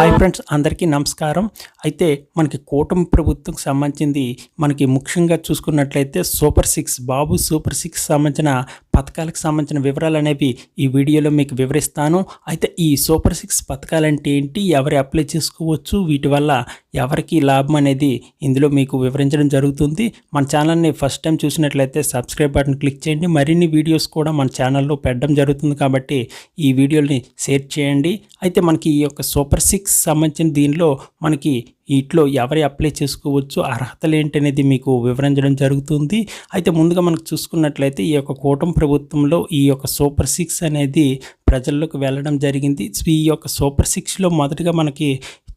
Hi friends అందరికీ నమస్కారం. అయితే మనకి కూటమి ప్రభుత్వం సంబంధించింది మనకి ముఖ్యంగా చూసుకున్నట్లయితే super six Babu super six సంబంధించిన పథకాలకు సంబంధించిన వివరాలు అనేవి ఈ వీడియోలో మీకు వివరిస్తాను. అయితే ఈ సూపర్ సిక్స్ పథకాలు అంటే ఏంటి? ఎవరు అప్లై చేసుకోవచ్చు? వీటి వల్ల ఎవరికి లాభం అనేది ఇందులో మీకు వివరించడం జరుగుతుంది. మన ఛానల్ని ఫస్ట్ టైం చూసినట్లయితే సబ్స్క్రైబ్ బటన్ క్లిక్ చేయండి. మరిన్ని వీడియోస్ కూడా మన ఛానల్లో పెట్టడం జరుగుతుంది కాబట్టి ఈ వీడియోని షేర్ చేయండి. అయితే మనకి ఈ యొక్క సూపర్ సిక్స్ సంబంధించిన దీనిలో మనకి వీటిలో ఎవరు అప్లై చేసుకోవచ్చు అర్హతలు ఏంటనేది మీకు వివరించడం జరుగుతుంది. అయితే ముందుగా మనకు చూసుకున్నట్లయితే ఈ యొక్క కూటమి ప్రభుత్వంలో ఈ యొక్క సూపర్ సిక్స్ అనేది ప్రజల్లోకి వెళ్ళడం జరిగింది. ఈ యొక్క సూపర్ సిక్స్లో మొదటగా మనకి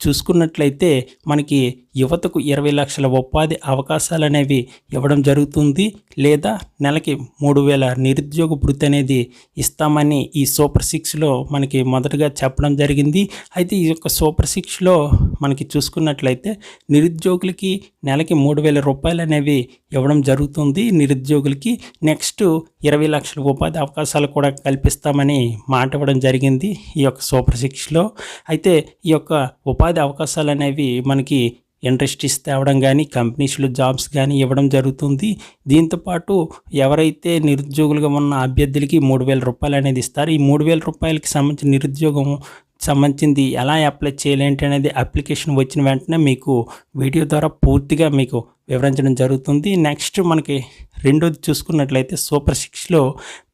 చూసుకున్నట్లయితే మనకి యువతకు ఇరవై లక్షల ఉపాధి అవకాశాలు అనేవి ఇవ్వడం జరుగుతుంది లేదా నెలకి మూడు వేల నిరుద్యోగ భృతి అనేది ఇస్తామని ఈ సూపర్ సిక్స్లో మనకి మొదటగా చెప్పడం జరిగింది. అయితే ఈ యొక్క సూపర్ సిక్స్లో మనకి చూసుకున్నట్లయితే నిరుద్యోగులకి నెలకి మూడు వేల రూపాయలు అనేవి ఇవ్వడం జరుగుతుంది. నిరుద్యోగులకి నెక్స్ట్ ఇరవై లక్షల ఉపాధి అవకాశాలు కూడా కల్పిస్తామని మాట ఇవ్వడం జరిగింది ఈ యొక్క సూపర్ సిక్స్లో. అయితే ఈ యొక్క ఉపాధి అవకాశాలు అనేవి మనకి ఇండస్ట్రీస్ తేవడం కానీ కంపెనీస్లో జాబ్స్ కానీ ఇవ్వడం జరుగుతుంది. దీంతోపాటు ఎవరైతే నిరుద్యోగులుగా ఉన్న అభ్యర్థులకి మూడు వేల రూపాయలు అనేది ఇస్తారు. ఈ మూడు వేల రూపాయలకి సంబంధించిన నిరుద్యోగం సంబంధించింది ఎలా అప్లై చేయాలంటే అనేది అప్లికేషన్ వచ్చిన వెంటనే మీకు వీడియో ద్వారా పూర్తిగా మీకు వివరించడం జరుగుతుంది. నెక్స్ట్ మనకి రెండోది చూసుకున్నట్లయితే సూపర్ సిక్స్లో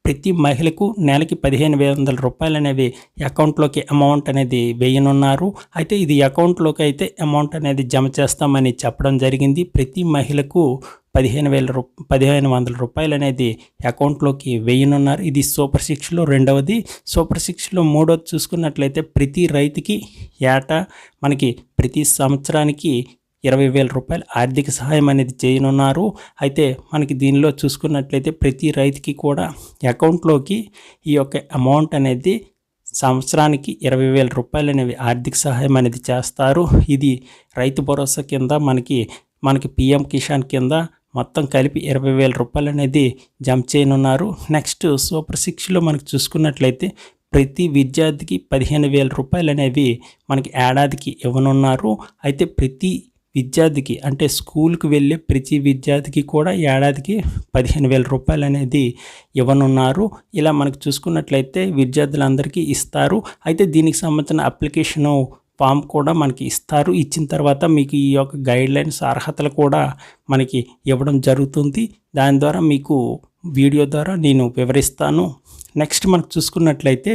ప్రతి మహిళకు నెలకి పదిహేను వేల వందల రూపాయలు అనేవి అకౌంట్లోకి అమౌంట్ అనేది వేయనున్నారు. అయితే ఇది అకౌంట్లోకి అయితే అమౌంట్ అనేది జమ చేస్తామని చెప్పడం జరిగింది. ప్రతి మహిళకు పదిహేను వేల రూ పదిహేను వందల రూపాయలు అనేది అకౌంట్లోకి వేయనున్నారు. ఇది సూపర్ సిక్స్లో రెండవది. సూపర్ సిక్స్లో మూడవది చూసుకున్నట్లయితే ప్రతి రైతుకి ఏటా మనకి ప్రతి సంవత్సరానికి ఇరవై వేల రూపాయలు ఆర్థిక సహాయం అనేది చేయనున్నారు. అయితే మనకి దీనిలో చూసుకున్నట్లయితే ప్రతి రైతుకి కూడా అకౌంట్లోకి ఈ యొక్క అమౌంట్ అనేది సంవత్సరానికి ఇరవై వేల రూపాయలు అనేవి ఆర్థిక సహాయం అనేది చేస్తారు. ఇది రైతు భరోసా కింద మనకి మనకి పిఎం కిసాన్ కింద మొత్తం కలిపి ఇరవై వేల రూపాయలు అనేది జమ చేయనున్నారు. నెక్స్ట్ సూపర్ సిక్స్లో మనకి చూసుకున్నట్లయితే ప్రతి విద్యార్థికి పదిహేను వేల రూపాయలు అనేవి మనకి ఏడాదికి ఇవ్వనున్నారు. అయితే ప్రతి విద్యార్థికి అంటే స్కూల్కి వెళ్ళే ప్రతి విద్యార్థికి కూడా ఏడాదికి పదిహేను వేల రూపాయలు అనేది ఇవ్వనున్నారు. ఇలా మనకు చూసుకున్నట్లయితే విద్యార్థులందరికీ ఇస్తారు. అయితే దీనికి సంబంధించిన అప్లికేషను ఫామ్ కూడా మనకి ఇస్తారు. ఇచ్చిన తర్వాత మీకు ఈ యొక్క గైడ్లైన్స్ అర్హతలు కూడా మనకి ఇవ్వడం జరుగుతుంది. దాని ద్వారా మీకు వీడియో ద్వారా నేను వివరిస్తాను. నెక్స్ట్ మనకు చూసుకున్నట్లయితే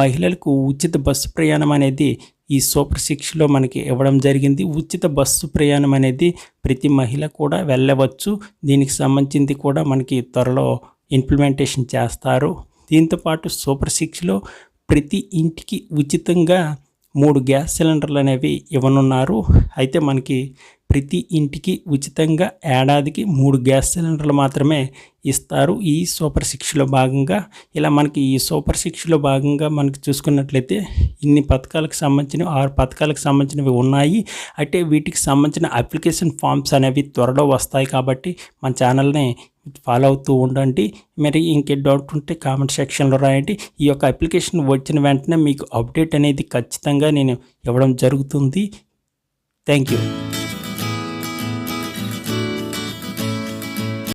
మహిళలకు ఉచిత బస్సు ప్రయాణం అనేది ఈ సూపర్ సిక్స్లో మనకి ఇవ్వడం జరిగింది. ఉచిత బస్సు ప్రయాణం అనేది ప్రతి మహిళ కూడా వెళ్ళవచ్చు. దీనికి సంబంధించింది కూడా మనకి త్వరలో ఇంప్లిమెంటేషన్ చేస్తారు. దీంతోపాటు సూపర్ సిక్స్లో ప్రతి ఇంటికి ఉచితంగా మూడు గ్యాస్ సిలిండర్లు అనేవి ఇవ్వనున్నారు. అయితే మనకి ప్రతి ఇంటికి ఉచితంగా ఏడాదికి మూడు గ్యాస్ సిలిండర్లు మాత్రమే ఇస్తారు ఈ సూపర్ సిక్స్లో భాగంగా. ఇలా మనకి ఈ సూపర్ సిక్స్లో భాగంగా మనకి చూసుకున్నట్లయితే ఇన్ని పథకాలకు సంబంధించిన ఆరు పథకాలకు సంబంధించినవి ఉన్నాయి. అయితే వీటికి సంబంధించిన అప్లికేషన్ ఫామ్స్ అనేవి త్వరలో వస్తాయి కాబట్టి మన ఛానల్ని ఫాలో అవుతూ ఉండండి. మరి ఇంకే డౌట్ ఉంటే కామెంట్ సెక్షన్లో రాయండి. ఈ యొక్క అప్లికేషన్ వచ్చిన వెంటనే మీకు అప్డేట్ అనేది ఖచ్చితంగా నేను ఇవ్వడం జరుగుతుంది. Thank you.